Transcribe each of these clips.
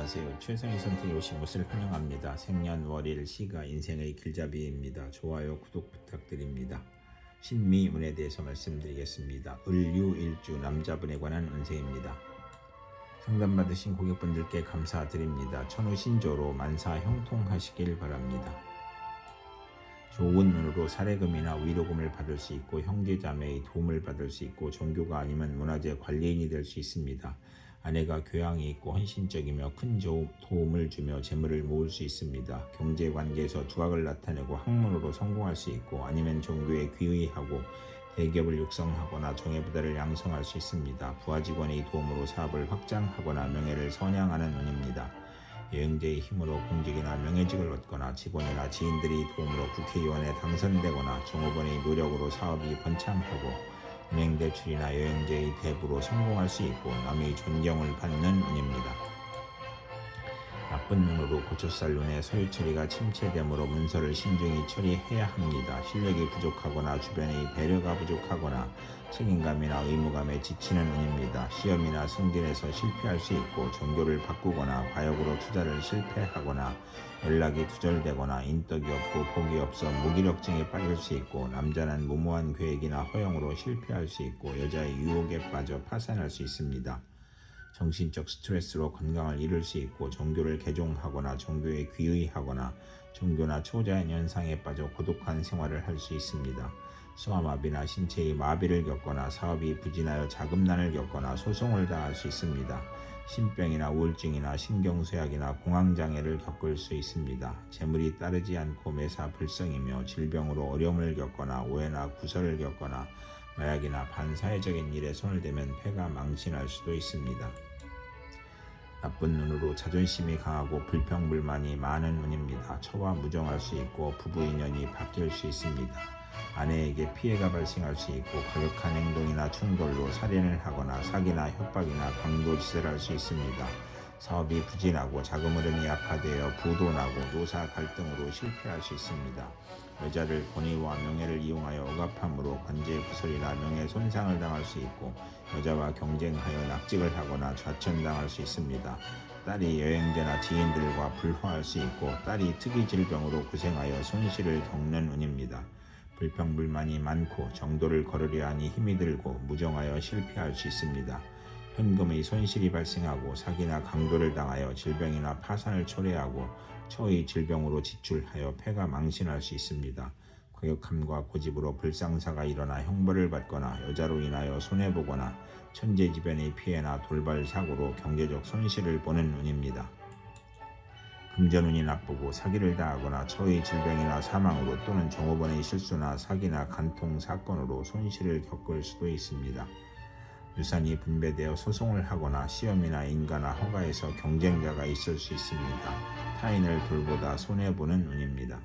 안녕하세요. 최선의 선택에 오신 것을 환영합니다. 생년월일 시가 인생의 길잡이입니다. 좋아요, 구독 부탁드립니다. 신미운에 대해서 말씀드리겠습니다. 을유일주 남자분에 관한 운세입니다. 상담받으신 고객분들께 감사드립니다. 천우신조로 만사 형통하시길 바랍니다. 좋은 눈으로 사례금이나 위로금을 받을 수 있고 형제자매의 도움을 받을 수 있고 종교가 아니면 문화재 관리인이 될 수 있습니다. 아내가 교양이 있고 헌신적이며 큰 조- 도움을 주며 재물을 모을 수 있습니다. 경제 관계에서 두각을 나타내고 학문으로 성공할 수 있고 아니면 종교에 귀의하고 대기업을 육성하거나 정예부대를 양성할 수 있습니다. 부하 직원의 도움으로 사업을 확장하거나 명예를 선양하는 운입니다. 여행자의 힘으로 공직이나 명예직을 얻거나 직원이나 지인들의 도움으로 국회의원에 당선되거나 종업원의 노력으로 사업이 번창하고 은행 대출이나 여행자의 대부로 성공할 수 있고 남의 존경을 받는 운입니다. 나쁜 눈으로 고쳐살 눈에 소유 처리가 침체되므로 문서를 신중히 처리해야 합니다. 실력이 부족하거나 주변의 배려가 부족하거나 책임감이나 의무감에 지치는 운입니다. 시험이나 승진에서 실패할 수 있고 종교를 바꾸거나 과욕으로 투자를 실패하거나 연락이 두절되거나 인덕이 없고 복이 없어 무기력증에 빠질 수 있고 남자는 무모한 계획이나 허용으로 실패할 수 있고 여자의 유혹에 빠져 파산할 수 있습니다. 정신적 스트레스로 건강을 잃을 수 있고 종교를 개종하거나 종교에 귀의하거나 종교나 초자연 현상에 빠져 고독한 생활을 할 수 있습니다. 소아마비나 신체의 마비를 겪거나 사업이 부진하여 자금난을 겪거나 소송을 당할 수 있습니다. 신병이나 우울증이나 신경쇠약이나 공황장애를 겪을 수 있습니다. 재물이 따르지 않고 매사 불성이며 질병으로 어려움을 겪거나 오해나 구설을 겪거나 마약이나 반사회적인 일에 손을 대면 폐가 망신할 수도 있습니다. 나쁜 눈으로 자존심이 강하고 불평불만이 많은 운입니다. 처와 무정할 수 있고 부부 인연이 바뀔 수 있습니다. 아내에게 피해가 발생할 수 있고 과격한 행동이나 충돌로 살인을 하거나 사기나 협박이나 강도 짓을 할 수 있습니다. 사업이 부진하고 자금 흐름이 약화되어 부도나고 노사 갈등으로 실패할 수 있습니다. 여자를 권위와 명예를 이용하여 억압함으로 관제 구설이나 명예 손상을 당할 수 있고 여자와 경쟁하여 낙직을 하거나 좌천당할 수 있습니다. 딸이 여행자나 지인들과 불화할 수 있고 딸이 특이 질병으로 고생하여 손실을 겪는 운입니다. 불평불만이 많고 정도를 거르려 하니 힘이 들고 무정하여 실패할 수 있습니다. 현금의 손실이 발생하고 사기나 강도를 당하여 질병이나 파산을 초래하고 처의 질병으로 지출하여 폐가 망신할 수 있습니다. 과격함과 고집으로 불상사가 일어나 형벌을 받거나 여자로 인하여 손해보거나 천재지변의 피해나 돌발 사고로 경제적 손실을 보는 운입니다. 금전운이 나쁘고 사기를 당하거나 처의 질병이나 사망으로 또는 종업원의 실수나 사기나 간통 사건으로 손실을 겪을 수도 있습니다. 유산이 분배되어 소송을 하거나 시험이나 인가나 허가에서 경쟁자가 있을 수 있습니다. 타인을 돌보다 손해보는 운입니다.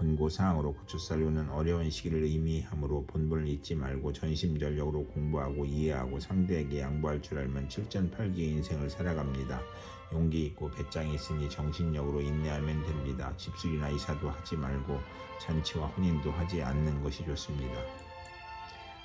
권고사항으로 고추살루는 어려운 시기를 의미하므로 본분을 잊지 말고 전심전력으로 공부하고 이해하고 상대에게 양보할 줄 알면 7전8기의 인생을 살아갑니다. 용기 있고 배짱이 있으니 정신력으로 인내하면 됩니다. 집수리나 이사도 하지 말고 잔치와 혼인도 하지 않는 것이 좋습니다.